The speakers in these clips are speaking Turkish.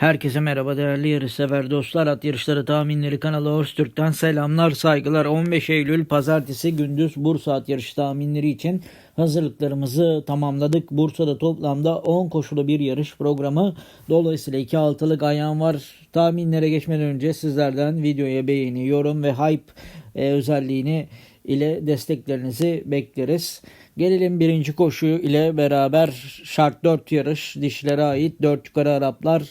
Herkese merhaba değerli yarışsever dostlar. At yarışları tahminleri kanalı Horse Türk'ten selamlar saygılar. 15 Eylül pazartesi gündüz Bursa at yarışı tahminleri için hazırlıklarımızı tamamladık. Bursa'da toplamda 10 koşulu bir yarış programı. Dolayısıyla 2 altılık ayağım var. Tahminlere geçmeden önce sizlerden videoya beğeni, yorum ve hype e, özelliğini ile desteklerinizi bekleriz. Gelelim birinci koşu ile beraber şart 4 yarış dişlere ait 4 yukarı Araplar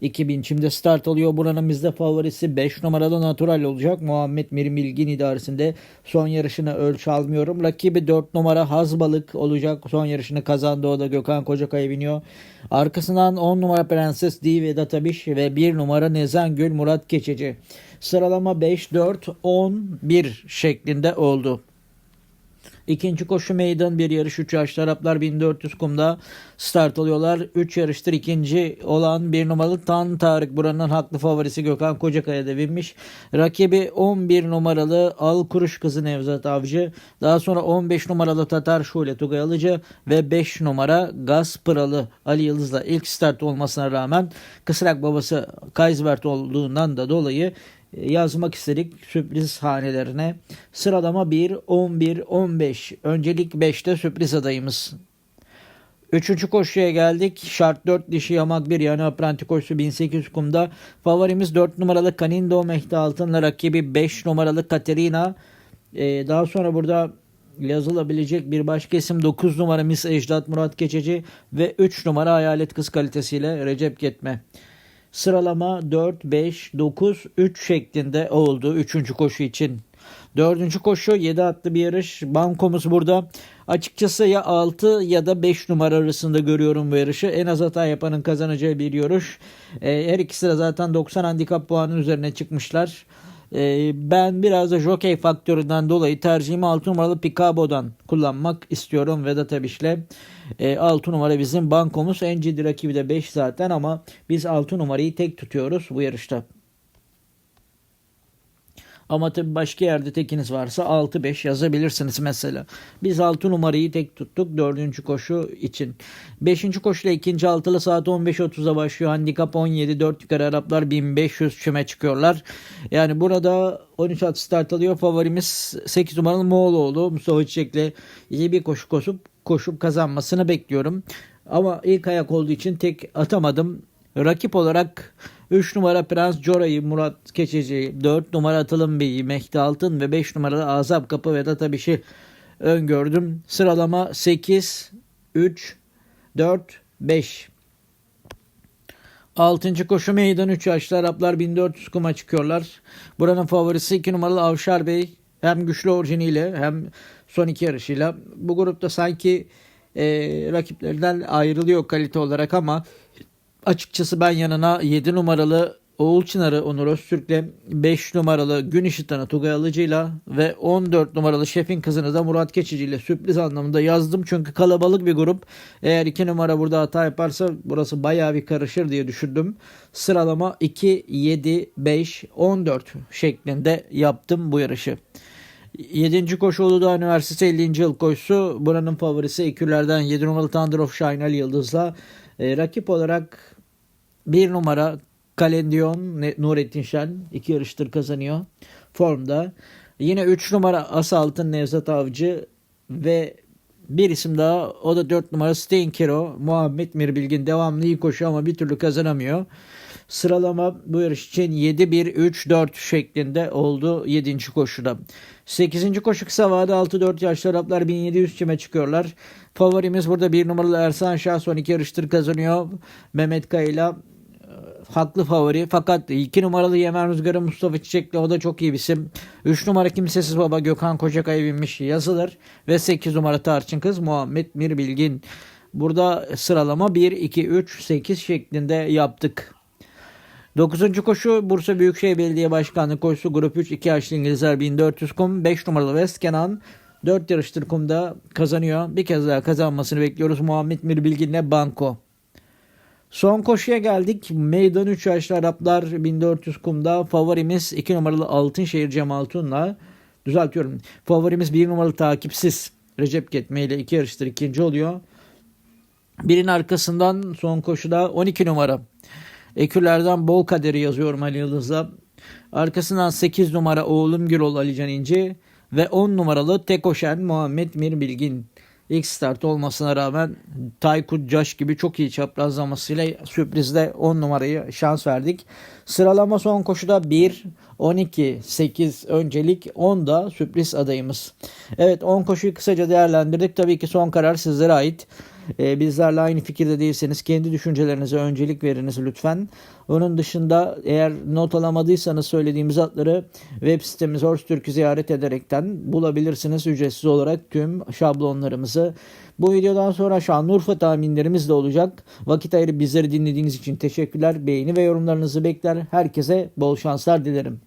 2000 çimde start alıyor. Buranın bizde favorisi 5 numarada natural olacak. Muhammed Mirim Bilgin idaresinde son yarışını ölç almıyorum. Rakibi 4 numara Hazbalık olacak. Son yarışını kazandı. O da Gökhan Kocakaya biniyor. Arkasından 10 numara Prenses D Vedat Abiş ve 1 numara Nezen Gül Murat Keçeci. Sıralama 5, 4, 10, 1 şeklinde oldu. İkinci koşu meydan bir yarış 3 yaşlı Araplar 1400 kumda start alıyorlar. 3 yarıştır ikinci olan bir numaralı Tan Tarık buranın haklı favorisi Gökhan Kocakaya'da binmiş. Rakibi 11 numaralı Al Kuruş Kızı Nevzat Avcı. Daha sonra 15 numaralı Tatar Şule Tugay Alıcı ve 5 numara Gaz Pıralı Ali Yıldız'la ilk start olmasına rağmen Kısrak babası Kaysbert olduğundan da dolayı yazmak istedik sürpriz hanelerine. Sıralama 1, 11, 15. Öncelik 5'te sürpriz adayımız. Üçüncü koşuya geldik. Şart 4 dişi yamak 1 yani apranti koşusu 1800 kumda. Favorimiz 4 numaralı Kanindo Mehdi Altın'la rakibi 5 numaralı Katerina. Ee, daha sonra burada yazılabilecek bir başka isim 9 numara Miss Ecdat Murat Keçeci ve 3 numara Hayalet Kız kalitesiyle Recep Ketme. Sıralama 4, 5, 9, 3 şeklinde oldu 3. koşu için. Dördüncü koşu 7 atlı bir yarış. Bankomuz burada. Açıkçası ya 6 ya da 5 numara arasında görüyorum bu yarışı. En az hata yapanın kazanacağı bir yarış. Ee, her ikisi de zaten 90 handikap puanının üzerine çıkmışlar. Ee, ben biraz da jockey faktöründen dolayı tercihimi 6 numaralı Picabo'dan kullanmak istiyorum Vedat Abiş'le. E, 6 numara bizim bankomuz. En ciddi rakibi de 5 zaten ama biz 6 numarayı tek tutuyoruz bu yarışta. Ama tabi başka yerde tekiniz varsa 6-5 yazabilirsiniz mesela. Biz 6 numarayı tek tuttuk 4. koşu için. 5. koşuyla 2. altılı saat 15.30'a başlıyor. Handikap 17 4 yukarı Araplar 1500 çüme çıkıyorlar. Yani burada 13 at start alıyor. Favorimiz 8 numaralı Moğoloğlu. Mustafa Çiçek'le iyi bir koşu koşup koşup kazanmasını bekliyorum. Ama ilk ayak olduğu için tek atamadım. Rakip olarak 3 numara Prens Cora'yı Murat Keçeci, 4 numara Atılım Bey'i Mehdi Altın ve 5 numaralı Azap Kapı Vedat Abiş'i öngördüm. Sıralama 8, 3, 4, 5. 6. koşu meydan 3 yaşlı Araplar 1400 kuma çıkıyorlar. Buranın favorisi 2 numaralı Avşar Bey. Hem güçlü orijiniyle hem son iki yarışıyla. Bu grupta sanki e, rakiplerinden ayrılıyor kalite olarak ama açıkçası ben yanına 7 numaralı Oğul Çınar'ı Onur Öztürk'le 5 numaralı Gün Işıtan'ı Tugay Alıcı'yla ve 14 numaralı Şef'in kızını da Murat Keçici ile sürpriz anlamında yazdım. Çünkü kalabalık bir grup. Eğer 2 numara burada hata yaparsa burası bayağı bir karışır diye düşündüm. Sıralama 2, 7, 5, 14 şeklinde yaptım bu yarışı. 7. koşu Uludağ Üniversitesi 50. yıl koşusu. Buranın favorisi ekürlerden 7 numaralı Thunder of Shine Ali Yıldız'la. E, rakip olarak 1 numara Kalendiyon Nurettin Şen. iki yarıştır kazanıyor formda. Yine 3 numara Asaltın Nevzat Avcı ve bir isim daha o da 4 numara Stein Kero. Muhammed Mirbilgin devamlı iyi koşuyor ama bir türlü kazanamıyor. Sıralama bu yarış için 7-1-3-4 şeklinde oldu 7. koşuda. 8. koşu kısa vade 6-4 yaşlı Araplar 1700 çime çıkıyorlar. Favorimiz burada 1 numaralı Ersan Şah son iki yarıştır kazanıyor. Mehmet Kaya'yla haklı favori. Fakat 2 numaralı Yemen Rüzgarı Mustafa Çiçekli o da çok iyi bir isim. 3 numara Kimsesiz Baba Gökhan Kocakaya binmiş yazılır. Ve 8 numara Tarçın Kız Muhammed Mirbilgin. Burada sıralama 1, 2, 3, 8 şeklinde yaptık. 9. koşu Bursa Büyükşehir Belediye Başkanlığı koşusu Grup 3 2 yaşlı İngilizler 1400 kum 5 numaralı West Kenan 4 yarıştır kumda kazanıyor. Bir kez daha kazanmasını bekliyoruz. Muhammed Mirbilgin'le Banko. Son koşuya geldik. Meydan 3 yaşlı Araplar 1400 kumda. Favorimiz 2 numaralı Altınşehir Cemal Tun'la. Düzeltiyorum. Favorimiz 1 numaralı takipsiz Recep Ketme ile 2 yarıştır ikinci oluyor. Birin arkasından son koşuda 12 numara Ekülerden bol kaderi yazıyorum Ali Yıldız'a. Arkasından 8 numara Oğlum Gürol Alican İnci ve 10 numaralı Tekoşen Muhammed Mir Bilgin. İlk start olmasına rağmen Taykut Caş gibi çok iyi çaprazlamasıyla sürprizde 10 numarayı şans verdik. Sıralama son koşuda 1, 12, 8 öncelik 10 da sürpriz adayımız. Evet 10 koşuyu kısaca değerlendirdik. Tabii ki son karar sizlere ait. Ee, bizlerle aynı fikirde değilseniz kendi düşüncelerinize öncelik veriniz lütfen. Onun dışında eğer not alamadıysanız söylediğimiz atları web sitemiz Horse Türk'ü ziyaret ederekten bulabilirsiniz ücretsiz olarak tüm şablonlarımızı. Bu videodan sonra Şanlıurfa tahminlerimiz de olacak. Vakit ayırıp bizleri dinlediğiniz için teşekkürler. Beğeni ve yorumlarınızı bekler. Herkese bol şanslar dilerim.